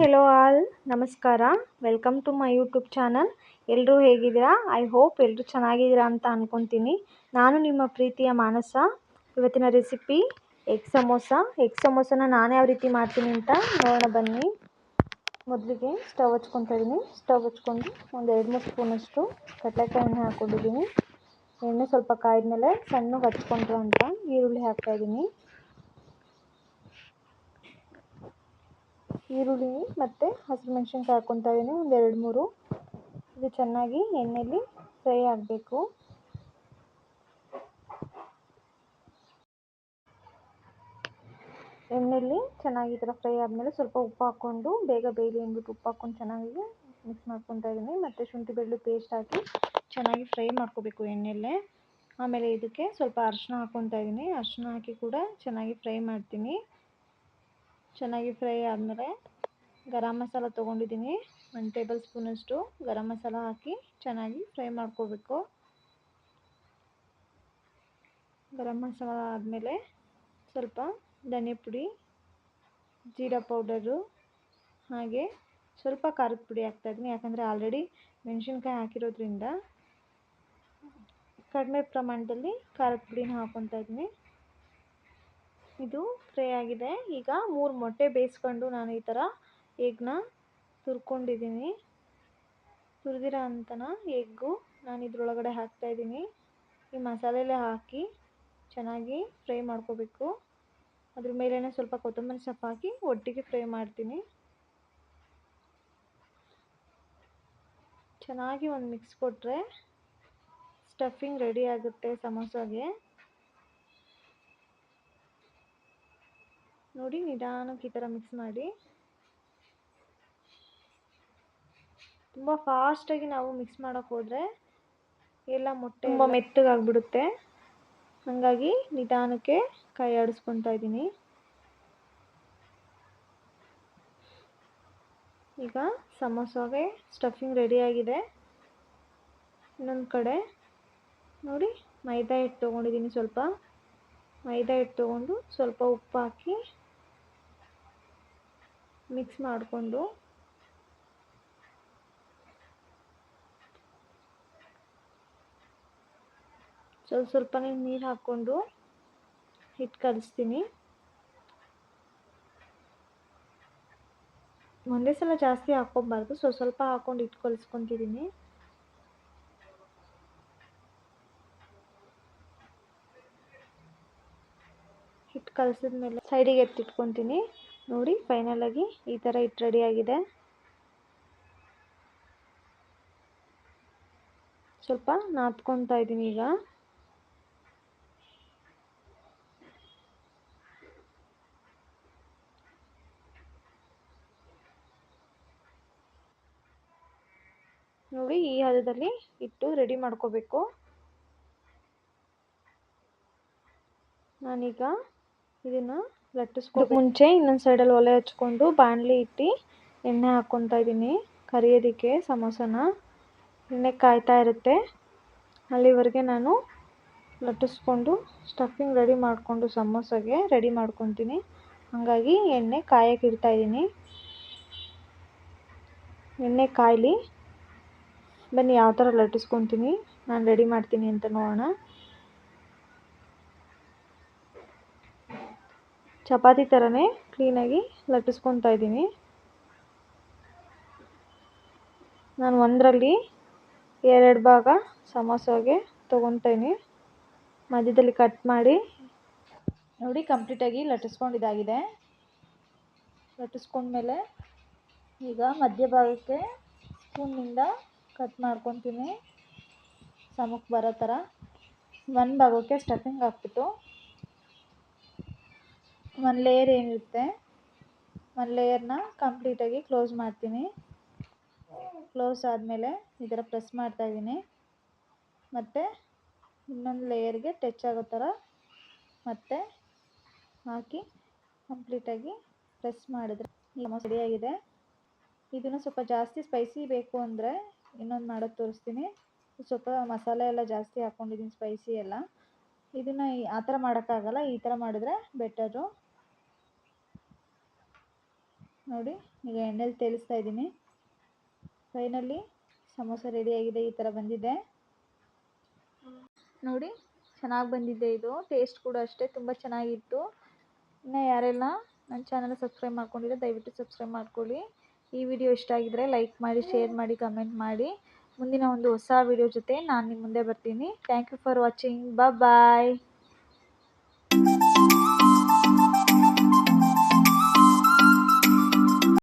Hello all ನಮಸ್ಕಾರ. Welcome to my YouTube channel ಎಲ್ಲರೂ ಹೇಗಿದ್ದೀರಾ? ಐ ಹೋಪ್ ಎಲ್ಲರೂ ಚೆನ್ನಾಗಿದ್ದೀರಾ ಅಂತ ಅಂದ್ಕೊತೀನಿ ನಾನು ನಿಮ್ಮ ಪ್ರೀತಿಯ ಮಾನಸ. ಇವತ್ತಿನ ರೆಸಿಪಿ ಎಗ್ ಸಮೋಸ ಎಗ್ ಸಮೋಸನ ನಾನು ಯಾವ ರೀತಿ ಮಾಡ್ತೀನಿ ಅಂತ ನೋಡೋಣ ಬನ್ನಿ. ಮೊದಲಿಗೆ ಸ್ಟವ್ ಹಚ್ಕೊತಾ ಇದ್ದೀನಿ. ಸ್ಟವ್ ಹಚ್ಕೊಂಡು ಒಂದು ಎರಡು ಮೂರು ಸ್ಪೂನಷ್ಟು ಕಡಲೆಕಾಯಿ ಎಣ್ಣೆ ಹಾಕ್ಕೊಂಡಿದ್ದೀನಿ ಎಣ್ಣೆ ಸ್ವಲ್ಪ ಕಾಯ್ದ್ಮೇಲೆ ಸಣ್ಣಗೆ ಹಚ್ಕೊಂಡ್ರು ಅಂತ ಈರುಳ್ಳಿ ಹಾಕ್ತಾಯಿದ್ದೀನಿ ಈರುಳ್ಳಿ, ಮತ್ತು ಹಸಿರು ಮೆಣಸಿನ್ಕಾಯಿ ಹಾಕ್ಕೊತಾ ಇದ್ದೀನಿ ಒಂದು ಎರಡು ಮೂರು. ಇದು ಚೆನ್ನಾಗಿ ಎಣ್ಣೆಯಲ್ಲಿ ಫ್ರೈ ಆಗಬೇಕು. ಎಣ್ಣೆಯಲ್ಲಿ ಚೆನ್ನಾಗಿ ಈ ಥರ ಫ್ರೈ ಆದಮೇಲೆ ಸ್ವಲ್ಪ ಉಪ್ಪು ಹಾಕ್ಕೊಂಡು, ಬೇಗ ಬೇಯಲಿ ಅಂದ್ಬಿಟ್ಟು ಉಪ್ಪು ಹಾಕ್ಕೊಂಡು ಚೆನ್ನಾಗಿ ಮಿಕ್ಸ್ ಮಾಡ್ಕೊತಾ ಇದ್ದೀನಿ ಮತ್ತು ಶುಂಠಿ ಬೆಳ್ಳುಳ್ಳಿ ಪೇಸ್ಟ್ ಹಾಕಿ ಚೆನ್ನಾಗಿ ಫ್ರೈ ಮಾಡ್ಕೋಬೇಕು ಎಣ್ಣೆಯಲ್ಲೇ ಆಮೇಲೆ ಇದಕ್ಕೆ ಸ್ವಲ್ಪ ಅರಿಶಿನ ಹಾಕ್ಕೊತಾ ಇದ್ದೀನಿ ಅರಿಶಿನ ಹಾಕಿ ಕೂಡ ಚೆನ್ನಾಗಿ ಫ್ರೈ ಮಾಡ್ತೀನಿ. ಚೆನ್ನಾಗಿ ಫ್ರೈ ಆದಮೇಲೆ ಗರಂ ಮಸಾಲ ತೊಗೊಂಡಿದ್ದೀನಿ. ಒಂದು ಟೇಬಲ್ ಸ್ಪೂನಷ್ಟು ಗರಂ ಮಸಾಲ ಹಾಕಿ ಚೆನ್ನಾಗಿ ಫ್ರೈ ಮಾಡ್ಕೋಬೇಕು. ಗರಂ ಮಸಾಲ ಆದಮೇಲೆ ಸ್ವಲ್ಪ ಧನಿಯಾ ಪುಡಿ, ಜೀರಾ ಪೌಡರು, ಹಾಗೆ ಸ್ವಲ್ಪ ಖಾರದ ಪುಡಿ ಹಾಕ್ತಾಯಿದ್ದೀನಿ ಯಾಕಂದರೆ ಆಲ್ರೆಡಿ ಮೆಣಸಿನ್ಕಾಯಿ ಹಾಕಿರೋದ್ರಿಂದ ಕಡಿಮೆ ಪ್ರಮಾಣದಲ್ಲಿ ಖಾರದ ಪುಡಿನ ಹಾಕ್ಕೊತಾ ಇದ್ದೀನಿ. ಇದು ಫ್ರೈ ಆಗಿದೆ. ಈಗ ಮೂರು ಮೊಟ್ಟೆ ಬೇಯಿಸ್ಕೊಂಡು ನಾನು ಈ ಥರ ಎಗ್ನ ತುರ್ಕೊಂಡಿದ್ದೀನಿ. ತುರಿದಿರೋ ಅಂತನ ಎಗ್ಗು ನಾನು ಇದ್ರೊಳಗಡೆ ಹಾಕ್ತಾಯಿದ್ದೀನಿ ಈ ಮಸಾಲೆಲೆ ಹಾಕಿ ಚೆನ್ನಾಗಿ ಫ್ರೈ ಮಾಡ್ಕೋಬೇಕು. ಅದ್ರ ಮೇಲೇ ಸ್ವಲ್ಪ ಕೊತ್ತಂಬರಿ ಸೊಪ್ಪು ಹಾಕಿ ಒಟ್ಟಿಗೆ ಫ್ರೈ ಮಾಡ್ತೀನಿ. ಚೆನ್ನಾಗಿ ಒಂದು ಮಿಕ್ಸ್ ಕೊಟ್ಟರೆ ಸ್ಟಫಿಂಗ್ ರೆಡಿ ಆಗುತ್ತೆ ಸಮೋಸಾಗೆ. ನೋಡಿ ನಿಧಾನಕ್ಕೆ ಈ ಥರ ಮಿಕ್ಸ್ ಮಾಡಿ. ತುಂಬ ಫಾಸ್ಟಾಗಿ ನಾವು ಮಿಕ್ಸ್ ಮಾಡೋಕ್ಕೆ ಹೋದರೆ ಎಲ್ಲ ಮೊಟ್ಟೆ ತುಂಬ ಮೆತ್ತಗಾಗ್ಬಿಡುತ್ತೆ. ಹಾಗಾಗಿ ನಿಧಾನಕ್ಕೆ ಕೈ ಆಡಿಸ್ಕೊತಾ ಇದ್ದೀನಿ. ಈಗ ಸಮೋಸಾಗೆ ಸ್ಟಫಿಂಗ್ ರೆಡಿಯಾಗಿದೆ ಇನ್ನೊಂದು ಕಡೆ ನೋಡಿ ಮೈದಾ ಹಿಟ್ಟು ತೊಗೊಂಡಿದ್ದೀನಿ ಸ್ವಲ್ಪ. ಮೈದಾ ಹಿಟ್ಟು ತೊಗೊಂಡು ಸ್ವಲ್ಪ ಉಪ್ಪು ಹಾಕಿ ಮಿಕ್ಸ್ ಮಾಡಿಕೊಂಡು ಸ್ವಲ್ಪ ಸ್ವಲ್ಪನೇ ನೀರು ಹಾಕ್ಕೊಂಡು ಹಿಟ್ಟು ಕಲಿಸ್ತೀನಿ. ಒಂದೇ ಸಲ ಜಾಸ್ತಿ ಹಾಕ್ಕೊಬಾರ್ದು. ಸ್ವಲ್ಪ ಸ್ವಲ್ಪ ಹಾಕ್ಕೊಂಡು ಹಿಟ್ಟು ಕಲಿಸ್ಕೊತಿದ್ದೀನಿ ಹಿಟ್ಟು ಕಲಸಿದ್ಮೇಲೆ ಸೈಡಿಗೆ ಎತ್ತಿಟ್ಕೊತೀನಿ. ನೋಡಿ ಫೈನಲಾಗಿ ಈ ಥರ ಹಿಟ್ಟು ಆಗಿದೆ. ಸ್ವಲ್ಪ ನಾದ್ಕೊತಾ ಇದ್ದೀನಿ ಈಗ. ನೋಡಿ, ಈ ಹದದಲ್ಲಿ ಇಟ್ಟು ರೆಡಿ ಮಾಡ್ಕೋಬೇಕು. ನಾನೀಗ ಇದನ್ನು ಲಟ್ಟಿಸ್ಕೊ ಮುಂಚೆ ಇನ್ನೊಂದು ಸೈಡಲ್ಲಿ ಒಲೆ ಹಚ್ಕೊಂಡು ಬಾಣಲಿ ಇಟ್ಟು ಎಣ್ಣೆ ಹಾಕ್ಕೊತಾ ಇದ್ದೀನಿ ಕರಿಯೋದಕ್ಕೆ ಸಮೋಸನ. ಎಣ್ಣೆ ಕಾಯ್ತಾ ಇರುತ್ತೆ. ಅಲ್ಲಿವರೆಗೆ ನಾನು ಲಟ್ಟಿಸ್ಕೊಂಡು ಸ್ಟಫಿಂಗ್ ರೆಡಿ ಮಾಡಿಕೊಂಡು ಸಮೋಸಾಗೆ ರೆಡಿ ಮಾಡ್ಕೊತೀನಿ. ಹಾಗಾಗಿ ಎಣ್ಣೆ ಕಾಯಕ್ಕೆ ಇಡ್ತಾಯಿದ್ದೀನಿ ಎಣ್ಣೆ ಕಾಯಲಿ. ಬನ್ನಿ ಯಾವ ಥರ ಲಟ್ಟಿಸ್ಕೊತೀನಿ ನಾನು ರೆಡಿ ಮಾಡ್ತೀನಿ ಅಂತ ನೋಡೋಣ. ಚಪಾತಿ ಥರನೇ ಕ್ಲೀನಾಗಿ ಲಟ್ಟಿಸ್ಕೊತಾ ಇದ್ದೀನಿ. ನಾನು ಒಂದರಲ್ಲಿ ಎರಡು ಭಾಗ ಸಮೋಸಾಗೆ ತೊಗೊತೀನಿ ಮಧ್ಯದಲ್ಲಿ ಕಟ್ ಮಾಡಿ ನೋಡಿ ಕಂಪ್ಲೀಟಾಗಿ ಲಟ್ಟಿಸ್ಕೊಂಡಿದ್ದಾಗಿದೆ ಲಟ್ಟಿಸ್ಕೊಂಡ್ಮೇಲೆ ಈಗ ಮಧ್ಯಭಾಗಕ್ಕೆ ಸ್ಪೂನಿಂದ ಕಟ್ ಮಾಡ್ಕೊತೀನಿ. ಸಮಕ್ಕೆ ಬರೋ ಥರ ಒಂದು ಭಾಗಕ್ಕೆ ಸ್ಟಫಿಂಗ್ ಹಾಕ್ಬಿಟ್ಟು ಒಂದು ಲೇಯರ್ ಏನಿರುತ್ತೆ? ಒಂದು ಲೇಯರ್ನ ಕಂಪ್ಲೀಟಾಗಿ ಕ್ಲೋಸ್ ಮಾಡ್ತೀನಿ. ಕ್ಲೋಸ್ ಆದಮೇಲೆ ಈ ಥರ ಪ್ರೆಸ್ ಮಾಡ್ತಾಯಿದ್ದೀನಿ ಮತ್ತು ಇನ್ನೊಂದು ಲೇಯರ್ಗೆ ಟಚ್ ಆಗೋ ಥರ ಮತ್ತೆ ಹಾಕಿ ಕಂಪ್ಲೀಟಾಗಿ ಪ್ರೆಸ್ ಮಾಡಿದ್ರೆ ಸಮೋಸ ರೆಡಿಯಾಗಿದೆ ಇದನ್ನು ಸ್ವಲ್ಪ ಜಾಸ್ತಿ ಸ್ಪೈಸಿ ಬೇಕು ಅಂದರೆ ಇನ್ನೊಂದು ಮಾಡೋದು ತೋರಿಸ್ತೀನಿ. ಸ್ವಲ್ಪ ಮಸಾಲೆ ಎಲ್ಲ ಜಾಸ್ತಿ ಹಾಕ್ಕೊಂಡಿದ್ದೀನಿ ಸ್ಪೈಸಿ ಎಲ್ಲ. ಇದನ್ನು ಆ ಥರ ಮಾಡೋಕ್ಕಾಗಲ್ಲ, ಈ ಥರ ಮಾಡಿದ್ರೆ ಬೆಟರು ನೋಡಿ, ಈಗ ಎಣ್ಣೆಲಿ ತೇಲಿಸ್ತಾ ಇದ್ದೀನಿ. ಫೈನಲಿ ಸಮೋಸ ರೆಡಿಯಾಗಿದೆ ಈ ಥರ ಬಂದಿದೆ. ನೋಡಿ, ಚೆನ್ನಾಗಿ ಬಂದಿದೆ ಇದು. ಟೇಸ್ಟ್ ಕೂಡ ಅಷ್ಟೇ, ತುಂಬ ಚೆನ್ನಾಗಿತ್ತು. ಇನ್ನು ಯಾರೆಲ್ಲ ನನ್ನ ಚಾನಲ್ ಸಬ್ಸ್ಕ್ರೈಬ್ ಮಾಡ್ಕೊಂಡಿದ್ರೆ, ದಯವಿಟ್ಟು ಸಬ್ಸ್ಕ್ರೈಬ್ ಮಾಡ್ಕೊಳ್ಳಿ. ಈ ವಿಡಿಯೋ ಇಷ್ಟ ಆಗಿದ್ರೆ ಲೈಕ್ ಮಾಡಿ ಶೇರ್ ಮಾಡಿ ಕಮೆಂಟ್ ಮಾಡಿ. ಮುಂದಿನ ಒಂದು ಹೊಸ ವಿಡಿಯೋ ಜೊತೆ ನಾನು ನಿಮ್ಮ ಮುಂದೆ ಬರ್ತೀನಿ. Thank you for watching bye